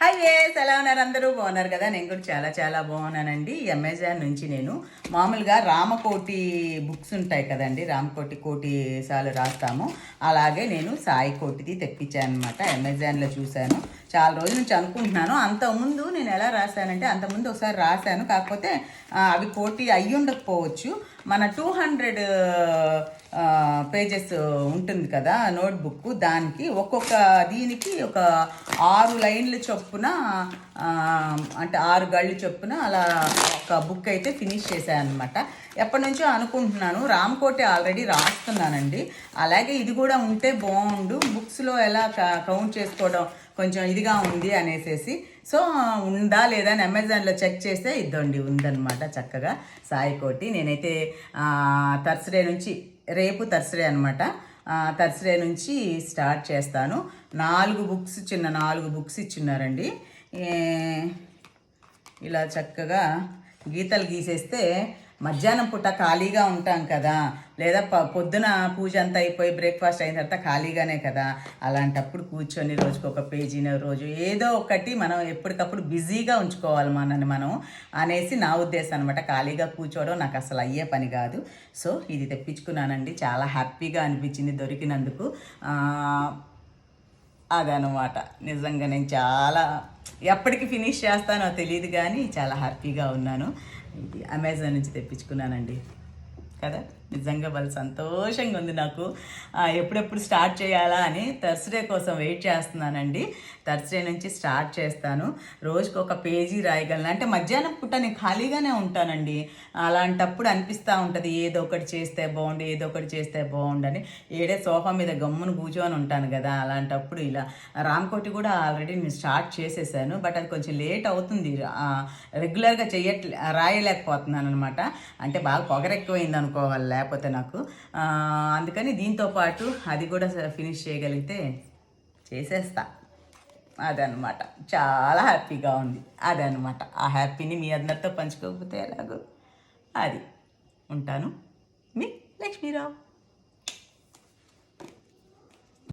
Hi వేస్ ఎలా ఉన్నారు అందరూ? బాగున్నారు కదా? నేను కూడా చాలా చాలా బాగున్నానండి. ఈ అమెజాన్ నుంచి నేను మామూలుగా రామకోటి బుక్స్ ఉంటాయి కదండి రామకోటి కోటి సార్లు రాస్తాము. అలాగే నేను సాయి కోటిది తెప్పించాను అనమాట అమెజాన్లో చూశాను. చాలా రోజుల నుంచి అనుకుంటున్నాను. అంతకుముందు నేను ఎలా రాశానంటే అంతకుముందు ఒకసారి రాశాను. కాకపోతే అవి కోటి అయ్యి ఉండకపోవచ్చు. మన టూ హండ్రెడ్ పేజెస్ ఉంటుంది కదా నోట్బుక్. దానికి ఒక్కొక్క దీనికి ఒక ఆరు లైన్లు చొప్పున అంటే ఆరు గళ్ళు చొప్పున అలా ఒక బుక్ అయితే ఫినిష్ చేశాను అనమాట ఎప్పటి నుంచో అనుకుంటున్నాను. రామ్కోటి ఆల్రెడీ రాస్తున్నానండి. అలాగే ఇది కూడా ఉంటే బాగుండు. బుక్స్లో ఎలా కౌంట్ చేసుకోవడం కొంచెం ఇదిగా ఉంది అనేసేసి. సో ఉందా లేదా అని అమెజాన్లో చెక్ చేస్తే ఇద్దండి ఉందన్నమాట చక్కగా. సాయి కోటి నేనైతే థర్స్డే నుంచి రేపు థర్స్డే అనమాట థర్స్డే నుంచి స్టార్ట్ చేస్తాను. నాలుగు బుక్స్ చిన్న నాలుగు బుక్స్ ఇచ్చిన్నారండి. ఇలా చక్కగా గీతలు గీసేస్తే మధ్యాహ్నం పూట ఖాళీగా ఉంటాం కదా. లేదా ప పొద్దున పూజ అంతా అయిపోయి బ్రేక్ఫాస్ట్ అయిన తర్వాత ఖాళీగానే కదా. అలాంటప్పుడు కూర్చొని రోజుకి ఒక పేజీన రోజు ఏదో ఒకటి మనం ఎప్పటికప్పుడు బిజీగా ఉంచుకోవాలి మనని మనం అనేసి నా ఉద్దేశం అనమాట ఖాళీగా కూర్చోవడం నాకు అసలు అయ్యే పని కాదు. సో ఇది తెప్పించుకున్నానండి. చాలా హ్యాపీగా అనిపించింది దొరికినందుకు. అదనమాట నిజంగా నేను చాలా ఎప్పటికి ఫినిష్ చేస్తానో తెలియదు కానీ చాలా హ్యాపీగా ఉన్నాను. ఇది అమెజాన్ నుంచి తెప్పించుకున్నానండి. కదా? నిజంగా వాళ్ళు సంతోషంగా ఉంది నాకు. ఎప్పుడెప్పుడు స్టార్ట్ చేయాలా అని థర్స్డే కోసం వెయిట్ చేస్తున్నానండి. థర్స్డే నుంచి స్టార్ట్ చేస్తాను. రోజుకు ఒక పేజీ రాయగలను. అంటే మధ్యాహ్నం పూట నేను ఖాళీగానే ఉంటానండి. అలాంటప్పుడు అనిపిస్తూ ఉంటుంది ఏదో ఒకటి చేస్తే బాగుండు ఏదో ఒకటి చేస్తే బాగుండని ఏడే సోఫా మీద గమ్మును కూర్చొని ఉంటాను కదా అలాంటప్పుడు ఇలా. రామ్కోటి కూడా ఆల్రెడీ నేను స్టార్ట్ చేసేసాను బట్ అది కొంచెం లేట్ అవుతుంది. రెగ్యులర్గా చెయ్యట్లే రాయలేకపోతున్నాను అనమాట అంటే బాగా పొగరెక్కువైంది అనుకోవాలి లేకపోతే నాకు. అందుకని దీంతో పాటు అది కూడా ఫినిష్ చేయగలిగితే చేసేస్తా. అదనమాట చాలా హ్యాపీగా ఉంది. అదనమాట ఆ హ్యాపీని మీ అందరితో పంచుకోకపోతే ఎలాగో? అది. ఉంటాను. మీ లక్ష్మీరావు.